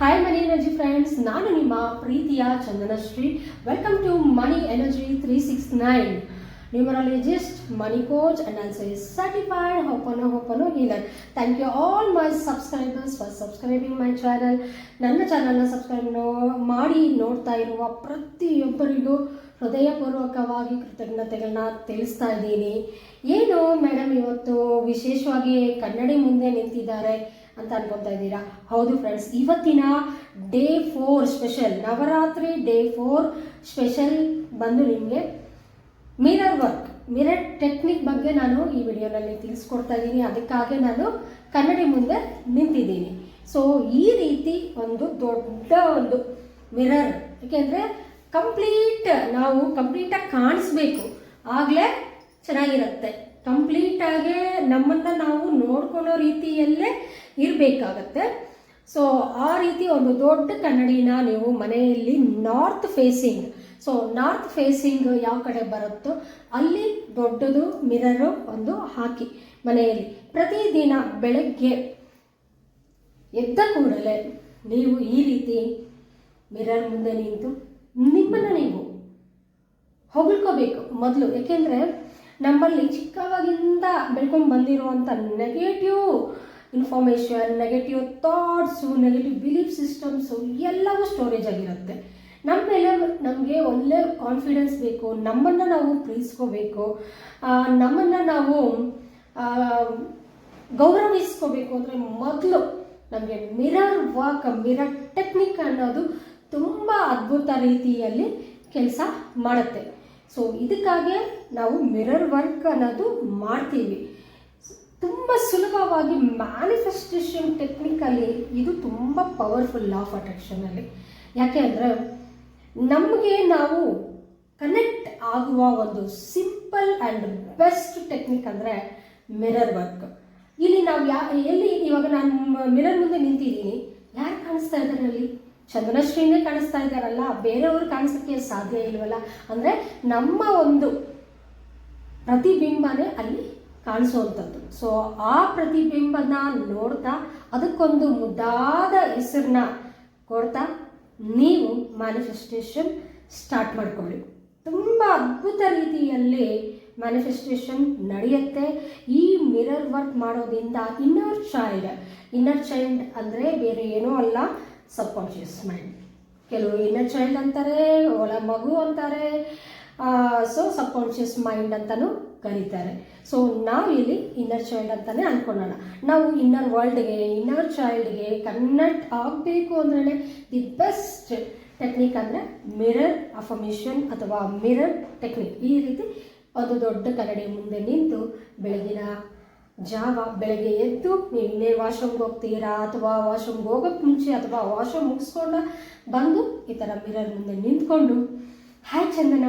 Hi ಮನಿ energy friends ನಾನು ನಿಮ್ಮ ಪ್ರೀತಿಯ Chandanashree. Welcome to money energy three six nine numerologist money coach and also certified ho'oponopono ho'oponopono healer thank you all my subscribers for subscribing my channel ನನ್ನ ಚಾನಲ್ನ subscribe ಮಾಡಿ ನೋಡ್ತಾ ಇರುವ ಪ್ರತಿಯೊಬ್ಬರಿಗೂ ಹೃದಯಪೂರ್ವಕವಾಗಿ ಕೃತಜ್ಞತೆಗಳನ್ನ ತಿಳಿಸ್ತಾ ಇದ್ದೀನಿ. ಏನು ಮೇಡಮ್ ಇವತ್ತು ವಿಶೇಷವಾಗಿ ಕನ್ನಡಿ ಮುಂದೆ ನಿಂತಿದ್ದಾರೆ? ಅಂತ ಅನ್ಕೊತಾ ಇದ್ದೀರಾ? ಹೌದು ಫ್ರೆಂಡ್ಸ್ ಇವತ್ತಿನ day four special Navratri day four special ಬಂದು ನಿಮಗೆ ಮಿರರ್ ವರ್ಕ್ ಮಿರರ್ ಟೆಕ್ನಿಕ್ ಬಗ್ಗೆ ನಾನು ಈ ವಿಡಿಯೋನಲ್ಲಿ ತಿಳಿಸ್ಕೊಡ್ತಾ ಇದ್ದೀನಿ. ಅದಕ್ಕಾಗಿ ನಾನು ಕನ್ನಡಿ ಮುಂದೆ ನಿಂತಿದ್ದೀನಿ. ಸೊ ಈ ರೀತಿ ಒಂದು ದೊಡ್ಡ ಒಂದು ಮಿರರ್ ಏಕೆಂದರೆ ಕಂಪ್ಲೀಟ್ ನಾವು ಕಂಪ್ಲೀಟಾಗಿ ಕಾಣಿಸ್ಬೇಕು. ಆಗಲೇ ಚೆನ್ನಾಗಿರುತ್ತೆ. ಕಂಪ್ಲೀಟಾಗಿ ನಮ್ಮನ್ನು ನಾವು ನೋಡ್ಕೊಳ್ಳೋ ರೀತಿಯಲ್ಲೇ ಇರಬೇಕಾಗತ್ತೆ. ಸೊ ಆ ರೀತಿ ಒಂದು ದೊಡ್ಡ ಕನ್ನಡಿನ ನೀವು ಮನೆಯಲ್ಲಿ north facing so north facing ಯಾವ ಕಡೆ ಬರುತ್ತೋ ಅಲ್ಲಿ ದೊಡ್ಡದು ಮಿರರು ಒಂದು ಹಾಕಿ ಮನೆಯಲ್ಲಿ. ಪ್ರತಿದಿನ ಬೆಳಗ್ಗೆ ಎದ್ದ ಕೂಡಲೇ ನೀವು ಈ ರೀತಿ ಮಿರರ್ ಮುಂದೆ ನಿಂತು ನಿಮ್ಮನ್ನು ನೀವು ಹೊಗಳ್ಕೋಬೇಕು ಮೊದಲು. ಯಾಕೆಂದರೆ ನಮ್ಮಲ್ಲಿ ಚಿಕ್ಕವಾಗಿಂದ ಬೆಳ್ಕೊಂಡು ಬಂದಿರುವಂಥ negative information negative thoughts negative belief systems ಎಲ್ಲವೂ ಸ್ಟೋರೇಜ್ ಆಗಿರುತ್ತೆ. ನಮ್ಮ ಮೇಲೆ ನಮಗೆ ಒಳ್ಳೆ ಕಾನ್ಫಿಡೆನ್ಸ್ ಬೇಕು, ನಮ್ಮನ್ನು ನಾವು ಪ್ರೀತಿಸ್ಕೋಬೇಕು ನಮ್ಮನ್ನು ನಾವು ಗೌರವಿಸ್ಕೋಬೇಕು ಅಂದರೆ ಮೊದಲು ನಮಗೆ ಮಿರರ್ ವಾಕ್ ಮಿರರ್ ಟೆಕ್ನಿಕ್ ಅನ್ನೋದು ತುಂಬ ಅದ್ಭುತ ರೀತಿಯಲ್ಲಿ ಕೆಲಸ ಮಾಡುತ್ತೆ. ಸೊ ಇದಕ್ಕಾಗೆ ನಾವು ಮಿರರ್ ವರ್ಕ್ ಅನ್ನೋದು ಮಾಡ್ತೀವಿ. ತುಂಬ ಸುಲಭವಾಗಿ ಮ್ಯಾನಿಫೆಸ್ಟೇಷನ್ ಟೆಕ್ನಿಕಲ್ಲಿ ಇದು ತುಂಬ ಪವರ್ಫುಲ್ ಆಫ್ ಅಟ್ರಾಕ್ಷನಲ್ಲಿ ಯಾಕೆ ಅಂದರೆ ನಮಗೆ ನಾವು ಕನೆಕ್ಟ್ ಆಗುವ ಒಂದು ಸಿಂಪಲ್ ಆ್ಯಂಡ್ ಬೆಸ್ಟ್ ಟೆಕ್ನಿಕ್ ಅಂದರೆ ಮಿರರ್ ವರ್ಕ್ ಇಲ್ಲಿ ನಾವು ಯಾ, ಎಲ್ಲಿ ಇವಾಗ ನಾನು ಮಿರರ್ ಮುಂದೆ ನಿಂತಿದ್ದೀನಿ. ಯಾರು ಕಾಣಿಸ್ತಾ ಇದ್ದಾರೆ ಅಲ್ಲಿ? ಚಂದನಶ್ರೀನೇ ಕಾಣಿಸ್ತಾ ಇದ್ದಾರಲ್ಲ, ಬೇರೆಯವರು ಕಾಣಿಸೋಕ್ಕೆ ಸಾಧ್ಯ ಇಲ್ವಲ್ಲ? ಅಂದರೆ ನಮ್ಮ ಒಂದು ಪ್ರತಿಬಿಂಬನೇ ಅಲ್ಲಿ ಕಾಣಿಸುವಂಥದ್ದು. ಸೊ ಆ ಪ್ರತಿಬಿಂಬನ ನೋಡ್ತಾ ಅದಕ್ಕೊಂದು ಮುದ್ದಾದ ಹೆಸರನ್ನ ಕೊಡ್ತಾ ನೀವು ಮ್ಯಾನಿಫೆಸ್ಟೇಷನ್ ಸ್ಟಾರ್ಟ್ ಮಾಡ್ಕೊಳ್ಳಿ. ತುಂಬ ಅದ್ಭುತ ರೀತಿಯಲ್ಲಿ ಮ್ಯಾನಿಫೆಸ್ಟೇಷನ್ ನಡೆಯುತ್ತೆ. ಈ ಮಿರರ್ ವರ್ಕ್ ಮಾಡೋದ್ರಿಂದ ಇನ್ನರ್ ಚೈಲ್ಡ್ ಇನ್ನರ್ ಚೈಲ್ಡ್ ಅಂದರೆ ಬೇರೆ ಏನೂ ಅಲ್ಲ. ಸಬ್ಕಾನ್ಷಿಯಸ್ ಮೈಂಡ್ ಕೆಲವರು ಇನ್ನರ್ ಚೈಲ್ಡ್ ಅಂತಾರೆ, ಒಳ ಮಗು ಅಂತಾರೆ ಸೊ ಸಬ್ಕಾನ್ಷಿಯಸ್ ಮೈಂಡ್ ಅಂತಲೂ ಕರೀತಾರೆ. ಸೊ ನಾವು ಇಲ್ಲಿ ಇನ್ನರ್ ಚೈಲ್ಡ್ ಅಂತಲೇ ಅಂದ್ಕೊಳ್ಳೋಣ ನಾವು ಇನ್ನರ್ ವರ್ಲ್ಡ್ಗೆ ಇನ್ನರ್ ಚೈಲ್ಡ್ಗೆ ಕನೆಕ್ಟ್ ಆಗಬೇಕು ಅಂದ್ರೆ ದಿ ಬೆಸ್ಟ್ ಟೆಕ್ನಿಕ್ ಅಂದರೆ ಮಿರರ್ ಅಫರ್ಮೇಷನ್ ಅಥವಾ ಮಿರರ್ ಟೆಕ್ನಿಕ್ ಈ ರೀತಿ ಒಂದು ದೊಡ್ಡ ಕನ್ನಡಿ ಮುಂದೆ ನಿಂತು ಬೆಳಗಿನ ಜಾವ ಬೆಳಗ್ಗೆ ಎದ್ದು ನೀವು ಇನ್ನೇ ವಾಶ್ರೂಮ್ಗೆ ಹೋಗ್ತೀರಾ ಅಥವಾ ವಾಶ್ರೂಮ್ಗೆ ಹೋಗೋಕ್ಕೆ ಮುಂಚೆ ಅಥವಾ ವಾಶ್ರೂಮ್ ಮುಗಿಸ್ಕೊಂಡು ಬಂದು ಈ ಥರ ಮಿರರ್ ಮುಂದೆ ನಿಂತ್ಕೊಂಡು hi Chandana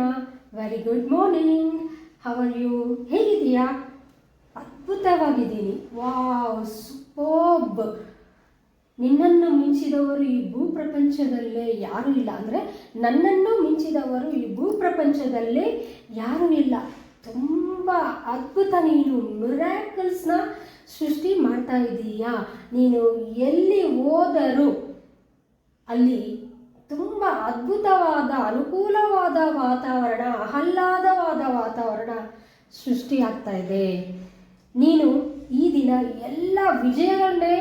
very good morning are you ಹೇಗಿದೆಯಾ ಅದ್ಭುತವಾಗಿದ್ದೀನಿ. Wow, superb. ನಿನ್ನನ್ನು ಮಿಂಚಿದವರು ಈ ಭೂಪ್ರಪಂಚದಲ್ಲೇ ಯಾರೂ ಇಲ್ಲ. ಅಂದರೆ ನನ್ನನ್ನು ಮಿಂಚಿದವರು ಈ ಭೂಪ್ರಪಂಚದಲ್ಲೇ ಯಾರೂ ಇಲ್ಲ. ತುಂಬ ಅದ್ಭುತ ನೀನು ಮಿರಾಕಲ್ಸ್ನ ಸೃಷ್ಟಿ ಮಾಡ್ತಾ ಇದ್ದೀಯಾ ನೀನು ಎಲ್ಲಿ ಹೋದರೂ ಅಲ್ಲಿ ತುಂಬ ಅದ್ಭುತವಾದ, ಅನುಕೂಲವಾದ ವಾತಾವರಣ, ಆಹ್ಲಾದವಾದ ವಾತಾವರಣ ಸೃಷ್ಟಿಯಾಗ್ತಾ ಇದೆ. ನೀನು ಈ ದಿನ ಎಲ್ಲ ವಿಜಯಗಳನ್ನೇ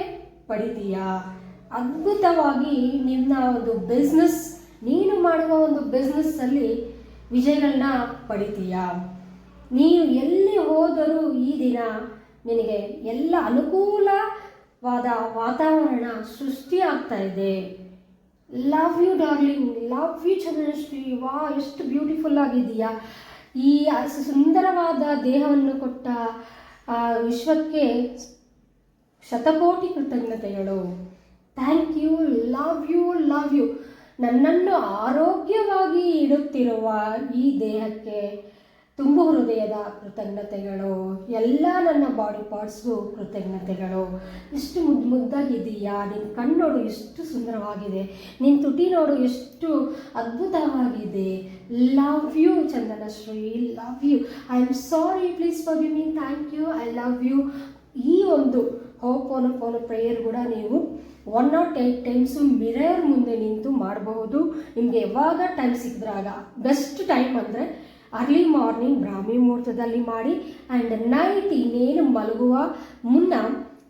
ಪಡಿತೀಯಾ? ಅದ್ಭುತವಾಗಿ ನಿನ್ನ ಒಂದು ಬಿಸ್ನೆಸ್ ನೀನು ಮಾಡುವ ಒಂದು ಬಿಸ್ನೆಸ್ಸಲ್ಲಿ ವಿಜಯಗಳನ್ನ ಪಡಿತೀಯಾ? ನೀನು ಎಲ್ಲಿ ಹೋದರೂ ಈ ದಿನ ನಿನಗೆ ಎಲ್ಲ ಅನುಕೂಲವಾದ ವಾತಾವರಣ ಸೃಷ್ಟಿ ಆಗ್ತಾ ಇದೆ. Love you darling love you Chandrashree ವಾ, ಎಷ್ಟು ಬ್ಯೂಟಿಫುಲ್ ಆಗಿದೆಯಾ ಈ ಸುಂದರವಾದ ದೇಹವನ್ನು ಕೊಟ್ಟ ವಿಶ್ವಕ್ಕೆ ಶತಕೋಟಿ ಕೃತಜ್ಞತೆಗಳು. Thank you love you love you ನನ್ನನ್ನು ಆರೋಗ್ಯವಾಗಿ ಇಡುತ್ತಿರುವ ಈ ದೇಹಕ್ಕೆ ತುಂಬ ಹೃದಯದ ಕೃತಜ್ಞತೆಗಳು, ಎಲ್ಲ ನನ್ನ ಬಾಡಿ ಪಾರ್ಟ್ಸ್ಗೂ ಕೃತಜ್ಞತೆಗಳು. ಇಷ್ಟು ಮುದ್ದು ಮುದ್ದಾಗಿದ್ದೀಯಾ? ನಿನ್ನ ಕಣ್ಣು ನೋಡು ಎಷ್ಟು ಸುಂದರವಾಗಿದೆ. ನಿನ್ನ ತುಟಿ ನೋಡು ಎಷ್ಟು ಅದ್ಭುತವಾಗಿದೆ. Love you Chandanashree love you I am sorry please forgive me thank you I love you ಈ ಒಂದು ಹೋಪೋನ ಫೋನ ಪ್ರೇಯರ್ ಕೂಡ ನೀವು one naught eight times mirror ಮುಂದೆ ನಿಂತು ಮಾಡಬಹುದು. ನಿಮಗೆ ಯಾವಾಗ ಟೈಮ್ ಸಿಕ್ಕಿದ್ರಾಗ? ಬೆಸ್ಟ್ ಟೈಮ್ ಅಂದರೆ ಅರ್ಲಿ ಮಾರ್ನಿಂಗ್ ಬ್ರಾಹ್ಮಿ ಮುಹೂರ್ತದಲ್ಲಿ ಮಾಡಿ ಆ್ಯಂಡ್ ನೈಟ್ ಇನ್ನೇನು ಮಲಗುವ ಮುನ್ನ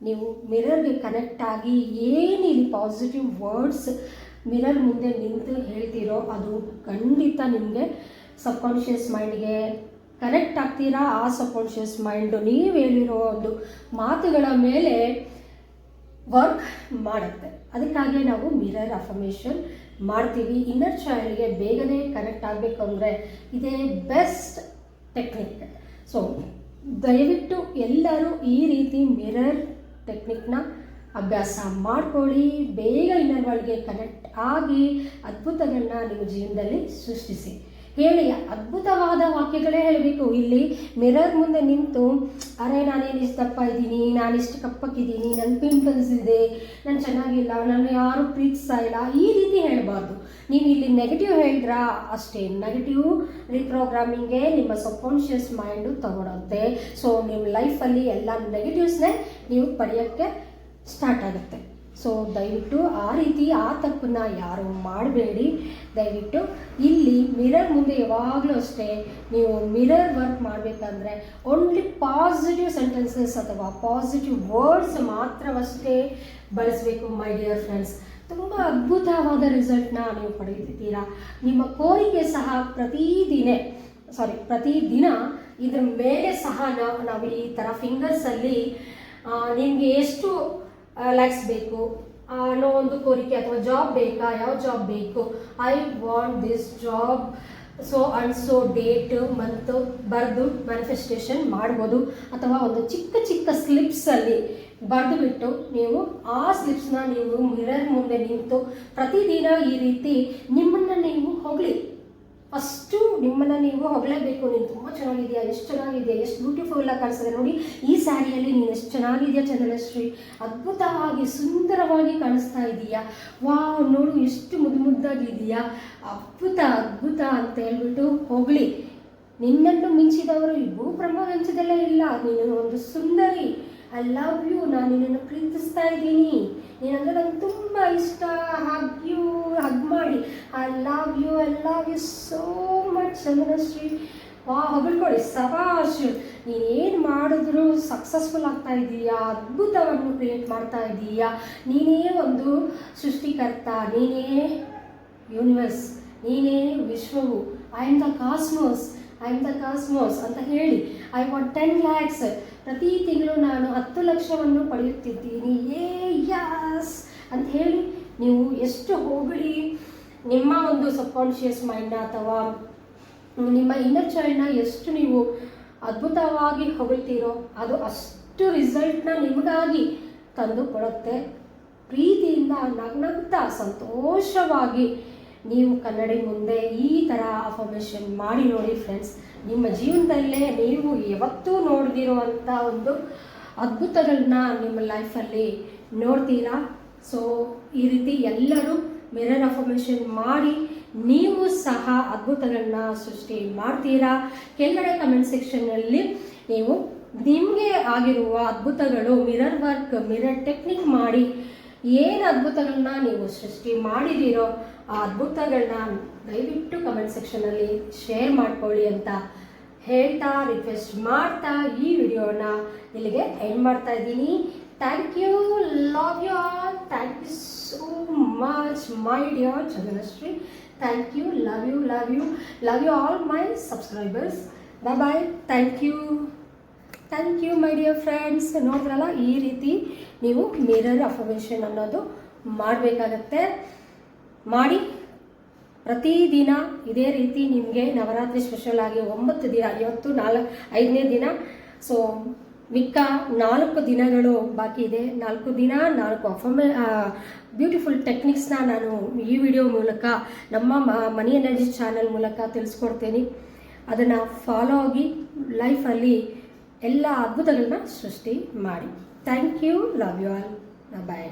ನೀವು ಮಿರರ್ಗೆ ಕನೆಕ್ಟ್ ಆಗಿ ಏನಿಲ್ಲಿ ಪಾಸಿಟಿವ್ ವರ್ಡ್ಸ್ ಮಿರರ್ ಮುಂದೆ ನಿಂತು ಹೇಳ್ತೀರೋ ಅದು ಖಂಡಿತ ನಿಮಗೆ ಸಬ್ಕಾನ್ಷಿಯಸ್ ಮೈಂಡ್ಗೆ ಕನೆಕ್ಟ್ ಆಗ್ತೀರಾ? ಆ ಸಬ್ಕಾನ್ಷಿಯಸ್ ಮೈಂಡು ನೀವು ಹೇಳಿರೋ ಒಂದು ಮಾತುಗಳ ಮೇಲೆ ವರ್ಕ್ ಮಾಡುತ್ತೆ. ಅದಕ್ಕಾಗಿ ನಾವು ಮಿರರ್ ಅಫರ್ಮೇಷನ್ ಮಾಡ್ತೀವಿ. ಇನ್ನರ್ ಚೈಲ್ಡ್ಗೆ ಬೇಗನೆ ಕನೆಕ್ಟ್ ಆಗಬೇಕು ಅಂದರೆ ಇದೇ ಬೆಸ್ಟ್ ಟೆಕ್ನಿಕ್ ಸೊ ದಯವಿಟ್ಟು ಎಲ್ಲರೂ ಈ ರೀತಿ ಮಿರರ್ ಟೆಕ್ನಿಕ್ನ ಅಭ್ಯಾಸ ಮಾಡ್ಕೊಳ್ಳಿ. ಬೇಗ ಇನ್ನರ್ ವರ್ಲ್ಡ್ಗೆ ಕನೆಕ್ಟ್ ಆಗಿ ಅದ್ಭುತಗಳನ್ನ ನಿಮ್ಮ ಜೀವನದಲ್ಲಿ ಸೃಷ್ಟಿಸಿ. ಹೇಳಿ ಅದ್ಭುತವಾದ ವಾಕ್ಯಗಳೇ ಹೇಳಬೇಕು. ಇಲ್ಲಿ ಮಿರರ್ ಮುಂದೆ ನಿಂತು, ಅರೆ, ನಾನೇನು ಇಷ್ಟು ದಪ್ಪ ಇದ್ದೀನಿ, ನಾನು ಇಷ್ಟು ಕಪ್ಪಕ್ಕಿದ್ದೀನಿ ನನ್ನ ಪಿಂಪಲ್ಸ್ ಇದೆ, ನಾನು ಚೆನ್ನಾಗಿಲ್ಲ ನಾನು ಯಾರು ಪ್ರೀತಿಸ್ತಾ ಇಲ್ಲ, ಈ ರೀತಿ ಹೇಳಬಾರ್ದು. ನೀವು ಇಲ್ಲಿ ನೆಗೆಟಿವ್ ಹೇಳಿದ್ರಾ ಅಷ್ಟೇ. ನೆಗೆಟಿವ್ ರೀಪ್ರೋಗ್ರಾಮಿಂಗ್ಗೆ ನಿಮ್ಮ ಸಬ್ಕಾನ್ಷಿಯಸ್ ಮೈಂಡು ತಗೊಳುತ್ತೆ. ಸೊ ನಿಮ್ಮ ಲೈಫಲ್ಲಿ ಎಲ್ಲ ನೆಗೆಟಿವ್ಸ್ನೇ ನೀವು ಪಡೆಯೋಕ್ಕೆ ಸ್ಟಾರ್ಟ್ ಆಗುತ್ತೆ. ಸೊ ದಯವಿಟ್ಟು ಆ ರೀತಿ ಆ ತಪ್ಪನ್ನ ಯಾರು ಮಾಡಬೇಡಿ. ದಯವಿಟ್ಟು ಇಲ್ಲಿ ಮಿರರ್ ಮುಂದೆ ಯಾವಾಗಲೂ ಅಷ್ಟೇ ನೀವು ಮಿರರ್ ವರ್ಕ್ ಮಾಡಬೇಕಂದ್ರೆ ಓನ್ಲಿ ಪಾಸಿಟಿವ್ ಸೆಂಟೆನ್ಸಸ್ ಅಥವಾ ಪಾಸಿಟಿವ್ ವರ್ಡ್ಸ್ ಮಾತ್ರವಷ್ಟೇ ಬಳಸಬೇಕು ಮೈ ಡಿಯರ್ ಫ್ರೆಂಡ್ಸ್ ತುಂಬ ಅದ್ಭುತವಾದ ರಿಸಲ್ಟ್ನ ನೀವು ಪಡೆಯುತ್ತೀರಾ ನಿಮ್ಮ ಕೋರಿಕೆ ಸಹ ಪ್ರತಿದಿನ ಸಾರಿ ಪ್ರತಿದಿನ ಇದ್ರ ಮೇಲೆ ಸಹ ನಾವು ನಾವು ಈ ಥರ ಫಿಂಗರ್ಸಲ್ಲಿ ನಿಮಗೆ ಎಷ್ಟು ಲ್ಯಾಕ್ಸ್ ಬೇಕು. ಅನ್ನೋ ಒಂದು ಕೋರಿಕೆ ಅಥವಾ ಜಾಬ್ ಬೇಕಾ? ಯಾವ ಜಾಬ್ ಬೇಕು? I want this job so and so date month ಬರೆದು ಮ್ಯಾನಿಫೆಸ್ಟೇಷನ್ ಮಾಡ್ಬೋದು. ಅಥವಾ ಒಂದು ಚಿಕ್ಕ ಚಿಕ್ಕ ಸ್ಲಿಪ್ಸಲ್ಲಿ ಬರೆದು ಬಿಟ್ಟು ನೀವು ಆ ಸ್ಲಿಪ್ಸ್ನ ನೀವು ಮಿರರ್ ಮುಂದೆ ನಿಂತು ಪ್ರತಿದಿನ ಈ ರೀತಿ ನಿಮ್ಮನ್ನು ನೀವು ಹೊಗಳಿ. ನಿಮ್ಮನ್ನು ನೀವು ಹೊಗಳೇಬೇಕು, ನೀನು ತುಂಬ ಚೆನ್ನಾಗಿದೆಯಾ, ಎಷ್ಟು ಚೆನ್ನಾಗಿದೆಯಾ, ಎಷ್ಟು ಬ್ಯೂಟಿಫುಲ್ ಆಗಿ ಕಾಣಿಸ್ತದೆ ನೋಡಿ. ಈ ಸ್ಯಾರಿಯಲ್ಲಿ ನೀನು ಎಷ್ಟು ಚೆನ್ನಾಗಿದೆಯಾ ಚಂದ್ರಶ್ರೀ ಅದ್ಭುತವಾಗಿ, ಸುಂದರವಾಗಿ ಕಾಣಿಸ್ತಾ ಇದೀಯಾ. ವಾ ನೋಡು, ಎಷ್ಟು ಮುದ್ದು ಮುದ್ದಾಗಿದೆಯಾ ಅದ್ಭುತ ಅದ್ಭುತ ಅಂತ ಹೇಳ್ಬಿಟ್ಟು ಹೊಗಳಿ. ನಿನ್ನನ್ನು ಮಿಂಚಿದವರು ಈ ಭೂಬ್ರಹ್ಮ ಇಲ್ಲ. ನೀನು ಒಂದು ಸುಂದರಿ. ಐ ಲವ್ ಯು ನಾನು ನಿನ್ನನ್ನು ಪ್ರೀತಿಸ್ತಾ ಇದ್ದೀನಿ. ನೀನಂದ್ರೆ ನಂಗೆ ತುಂಬ ಇಷ್ಟ. ಹಗ್ ಯು ಹಗ್ ಮಾಡಿ. I love you I love you so much Chandrashree ವಾ, ಹೊಗಳ್ಕೊಳ್ಳಿ. ಸವಾಶ್ ನೀನೇನು ಮಾಡಿದ್ರು ಸಕ್ಸಸ್ಫುಲ್ ಆಗ್ತಾ ಇದ್ದೀಯಾ ಅದ್ಭುತವನ್ನು ಕ್ರಿಯೇಟ್ ಮಾಡ್ತಾ ಇದ್ದೀಯಾ ನೀನೇ ಒಂದು ಸೃಷ್ಟಿಕರ್ತ, ನೀನೇ ಯೂನಿವರ್ಸ್ ನೀನೇ ವಿಶ್ವವು. I am the cosmos I am the cosmos ಅಂತ ಹೇಳಿ. ಐ ವಾಂಟ್ ಟೆನ್ ಲ್ಯಾಕ್ಸ್ ಪ್ರತಿ ತಿಂಗಳು ನಾನು ಹತ್ತು ಲಕ್ಷವನ್ನು ಪಡೆಯುತ್ತಿದ್ದೀನಿ. ಏ ಯಾಸ್ ಅಂತ ಹೇಳಿ ನೀವು ಎಷ್ಟು ಹೋಗಲಿ, ನಿಮ್ಮ ಒಂದು ಸಬ್ಕಾನ್ಷಿಯಸ್ ಮೈಂಡ್ನ ಅಥವಾ ನಿಮ್ಮ ಇನ್ನರ್ ಚೈಲ್ಡ್ನ ಎಷ್ಟು ನೀವು ಅದ್ಭುತವಾಗಿ ಹೊಗಳ್ತೀರೋ, ಅದು ಅಷ್ಟು ರಿಸಲ್ಟ್ನ ನಿಮಗಾಗಿ ತಂದು ಕೊಡುತ್ತೆ ಪ್ರೀತಿಯಿಂದ ನಗ್ನಗ್ತಾ ಸಂತೋಷವಾಗಿ ನೀವು ಕನ್ನಡಿ ಮುಂದೆ ಈ ಥರ ಅಫರ್ಮೇಷನ್ ಮಾಡಿ ನೋಡಿ ಫ್ರೆಂಡ್ಸ್ ನಿಮ್ಮ ಜೀವನದಲ್ಲೇ ನೀವು ಯಾವತ್ತೂ ನೋಡದಿರುವಂಥ ಒಂದು ಅದ್ಭುತಗಳನ್ನ ನಿಮ್ಮ ಲೈಫಲ್ಲಿ ನೋಡ್ತೀರಾ? ಸೊ ಈ ರೀತಿ ಎಲ್ಲರೂ ಮಿರರ್ ಅಫರ್ಮೇಷನ್ ಮಾಡಿ ನೀವು ಸಹ ಅದ್ಭುತಗಳನ್ನ ಸೃಷ್ಟಿ ಮಾಡ್ತೀರಾ? ಕೆಳಗಡೆ ಕಮೆಂಟ್ ಸೆಕ್ಷನ್ನಲ್ಲಿ ನೀವು ನಿಮಗೆ ಆಗಿರುವ ಅದ್ಭುತಗಳು ಮಿರರ್ ವರ್ಕ್ ಮಿರರ್ ಟೆಕ್ನಿಕ್ ಮಾಡಿ ಏನು ಅದ್ಭುತಗಳನ್ನ ನೀವು ಸೃಷ್ಟಿ ಮಾಡಿದ್ದೀರೋ ಆ ಅದ್ಭುತಗಳನ್ನ ದಯವಿಟ್ಟು ಕಮೆಂಟ್ ಸೆಕ್ಷನಲ್ಲಿ ಶೇರ್ ಮಾಡ್ಕೊಳ್ಳಿ ಅಂತ ಹೇಳ್ತಾ ರಿಕ್ವೆಸ್ಟ್ ಮಾಡ್ತಾ ಈ ವಿಡಿಯೋನ ಇಲ್ಲಿಗೆ ಎಂಡ್ ಮಾಡ್ತಾ ಇದ್ದೀನಿ. Thank you love you all thank you so much my dear Chandanashree thank you love you love you love you all my subscribers bye bye thank you thank you my dear friends ನೋಡಿದ್ರಲ್ಲ, ಈ ರೀತಿ ನೀವು mirror affirmation ಅನ್ನೋದು ಮಾಡಬೇಕಾಗತ್ತೆ. ಮಾಡಿ. ಪ್ರತಿದಿನ ಇದೇ ರೀತಿ ನಿಮಗೆ ನವರಾತ್ರಿ ಸ್ಪೆಷಲ್ ಆಗಿ ಒಂಬತ್ತು ದಿನ ಇವತ್ತು ನಾಲ್ಕು, ಐದನೇ ದಿನ. ಸೊ ಮಿಕ್ಕ ನಾಲ್ಕು ದಿನಗಳು ಬಾಕಿ ಇದೆ. ನಾಲ್ಕು ದಿನ, ನಾಲ್ಕು ಅಫರ್ಮೇ ಬ್ಯೂಟಿಫುಲ್ ಟೆಕ್ನಿಕ್ಸ್ನ ನಾನು ಈ ವಿಡಿಯೋ ಮೂಲಕ, ನಮ್ಮ ಮನಿ ಎನರ್ಜಿ ಚಾನಲ್ ಮೂಲಕ ತಿಳಿಸ್ಕೊಡ್ತೀನಿ. ಅದನ್ನು ಫಾಲೋ ಆಗಿ ಲೈಫಲ್ಲಿ ಎಲ್ಲ ಅದ್ಭುತಗಳನ್ನ ಸೃಷ್ಟಿ ಮಾಡಿ. Thank you love you all bye